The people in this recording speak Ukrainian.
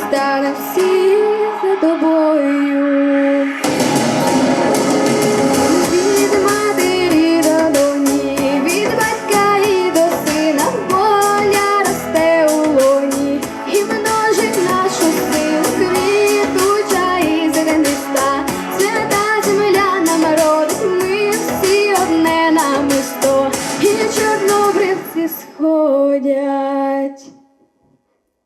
стане всі за тобою. Від матері до від батька і до сина воля росте у лоні і множить нашу силу квітуча і зерниста. Свята земля нам ми всі одне намисто, і чорнобривці сходять.